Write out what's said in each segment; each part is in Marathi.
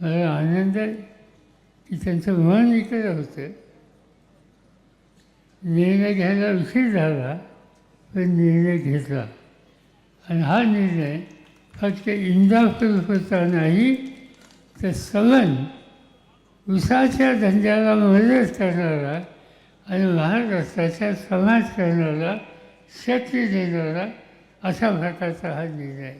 मला आनंद आहे की त्यांचं मन इकडे होतं. निर्णय घ्यायला उशीर झाला पण निर्णय घेतला. आणि हा निर्णय फक्त इंदापूर होता नाही तर सवन उसाच्या धंद्याला मदत करणारा आणि महाराष्ट्राच्या समाजकारणाला शक्ती देणारा अशा प्रकारचा हा निर्णय.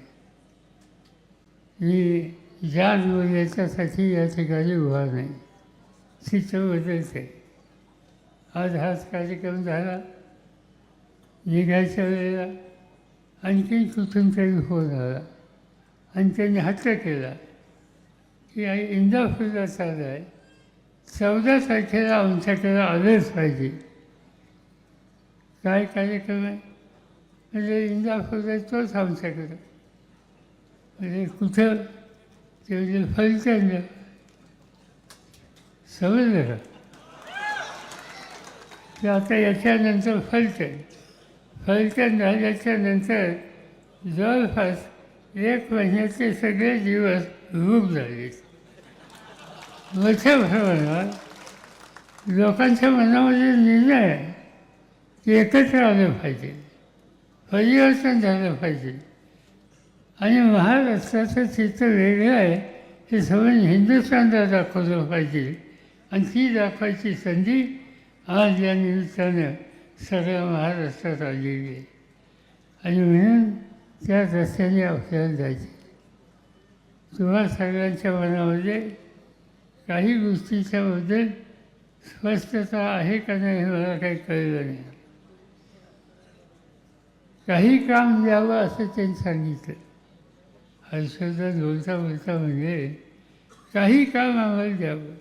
मी जात याच्यासाठी या ठिकाणी उभा नाही. चित्र बदलते आज हाच कार्यक्रम झाला. निघायच्या वेळेला आणखीन कुठून तरी फोन आला. आणि त्यांनी हट्ट केला की आई इंदापूरला चालू आहे. चौदा तारखेला आमच्याकडे आलंच पाहिजे. काय कार्यक्रम आहे? म्हणजे इंदापूरला तोच आमच्याकडं. म्हणजे कुठं? ते म्हणजे समजलं का? ते आता याच्यानंतर फलटण फलटण झाल्याच्यानंतर जवळपास एक महिन्याचे सगळे दिवस रूप झाले. मोठ्या प्रमाणात लोकांच्या मनामध्ये निर्णय आहे की एकत्र आलं पाहिजे. परिवर्तन झालं पाहिजे. आणि महाराष्ट्राचं चित्र वेगळं आहे. हे सगळं हिंदुस्थानला दाखवलं पाहिजे. आणि ती दाखवायची संधी आज या निमित्तानं सगळ्या महाराष्ट्रात आलेली आहे. आणि म्हणून त्या रस्त्याने आपल्याला जायचे तुम्हा सगळ्यांच्या मनामध्ये काही गोष्टीच्याबद्दल स्पष्टता आहे का नाही हे मला काही कळलं नाही. काही काम द्यावं असं त्यांनी सांगितलं. हर्षदा बोलता बोलता म्हणजे काही काम आम्हाला द्यावं.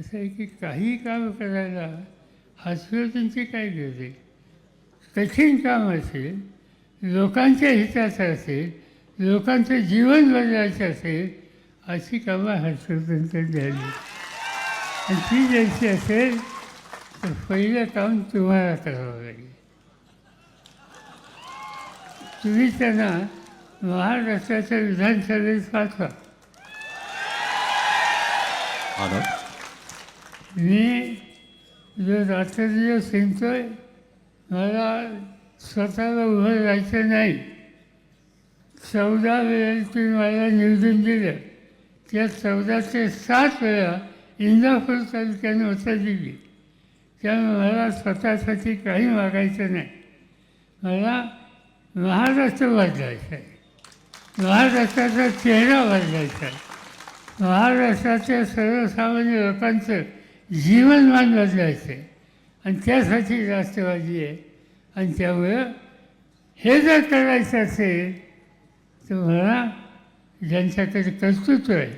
असं आहे की काही काम करायला हर्षवर्धनची काय गरज कठीण काम असेल लोकांच्या हिताचं असेल लोकांचं जीवन बदलायचं असेल अशी कामं हर्षवर्धनकर द्यावी आणि ती द्यायची असेल तर पहिलं काम तुम्हाला करावं लागेल. तुम्ही त्यांना महाराष्ट्राच्या विधानसभेत पाठवा. मी जो रात्रदिवस हिंडतोय मला स्वतःला उभं राहायचं नाही. चौदा तुम्ही मला निवडून दिलं. त्या चौदा ते सात वेळा इंदापूर तालुक्याने उत्तर दिली त्यामुळे मला स्वतःसाठी काही मागायचं नाही. मला महाराष्ट्र बदलायचा आहे. महाराष्ट्राचा चेहरा बदलायचा. महाराष्ट्राच्या सर्वसामान्य लोकांचं जीवनमान बदलायचं. आहे आणि त्यासाठी राष्ट्रवादी आहे. आणि त्यामुळं हे जर करायचं असेल तर मला ज्यांच्याकडे कर्तृत्व आहे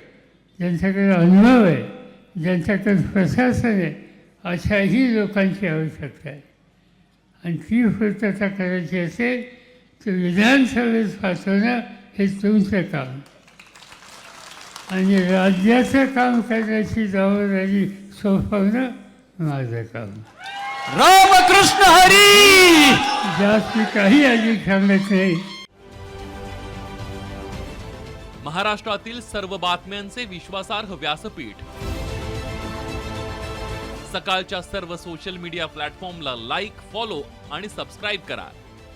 ज्यांच्याकडे अनुभव आहे ज्यांच्याकडे प्रशासन आहे अशाही लोकांची आवश्यकता आहे. आणि ती पूर्तता करायची असेल तर विधानसभेत पाठवणं हे तुमचं काम. आणि राज्याचं काम करण्याची जबाबदारी सोपवणं माझं काम. रामकृष्ण हरी! जास्त काही अधिक सांगत नाही. महाराष्ट्रातील सर्व बातम्यांचे विश्वासार्ह व्यासपीठ. सकाळच्या सर्व सोशल मीडिया प्लॅटफॉर्मला लाईक फॉलो आणि सबस्क्राईब करा.